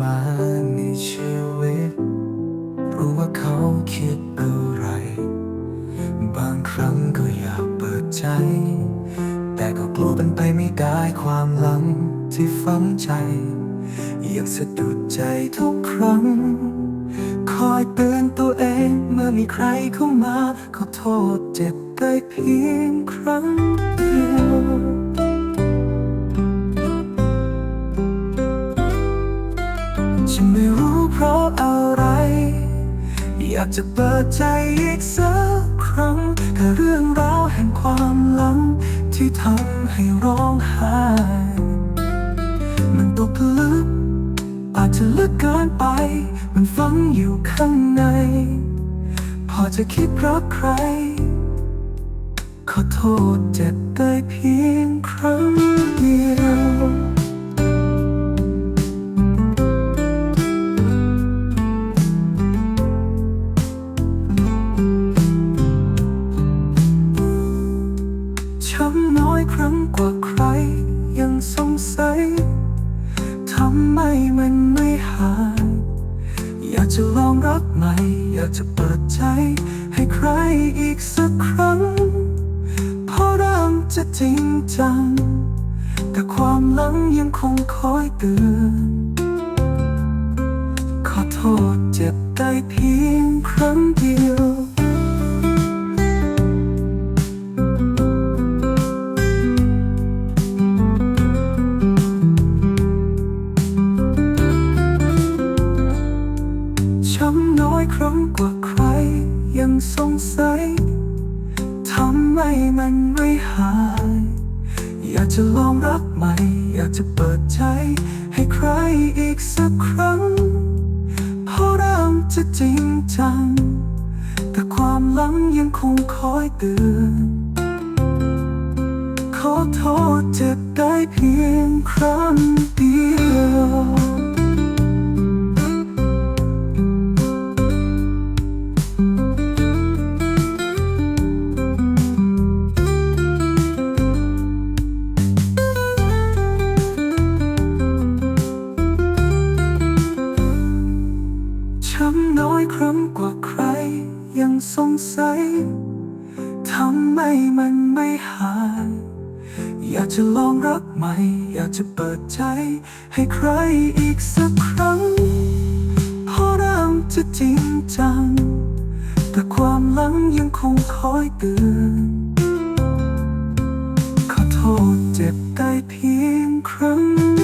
มาในชีวิต รู้ว่าเขาคิดอะไร บางครั้งก็อยากเปิดใจ แต่ก็กลัวเป็นไปไม่ได้ความหลังที่ฝังใจ ยังสะดุดใจทุกครั้ง คอยเตือนตัวเองเมื่อมีใครเข้ามา ขอโทษเจ็บได้เพียงครั้ง ฉันไม่รู้เพราะอะไร อยากจะเปิดใจอีกสักครั้งแค่เรื่องราวแห่งความหลัง ที่ทำให้ร้องไห้มันตกลึก อาจจะลึกเกินไป มันฝังอยู่ข้างใน พอจะคิดรักใคร ขอโทษเจ็บได้เพียงครั้งเดียว รักใหม่ อยากจะเปิดใจ ให้ใครอีกสักครั้งพอเริ่มจะจริงจัง แต่ความหลังยังคงคอยเตือนขอโทษเจ็บได้เพียงครั้งเดียว อยครั้งกว่าใคร ยังสงสัยทำไมมันไม่หาย อยากจะลองรักใหม่ อยากจะเปิดใจ ให้ใครอีกสักครั้งเพราะเริ่มจะจริงจัง แต่ความหลังยังคงคอยเตือนขอโทษเจ็บได้เพียงครั้งเดียว ครั้งกว่าใคร ยังสงสัยทำไมมันไม่หายอยากจะลองรักใหม่ อยากจะเปิดใจ ให้ใครอีกสักครั้งพราะเริ่มจะจริงจัง แต่ความหลังยังคงคอยเตือนขอโทษเจ็บได้เพียงครั้ง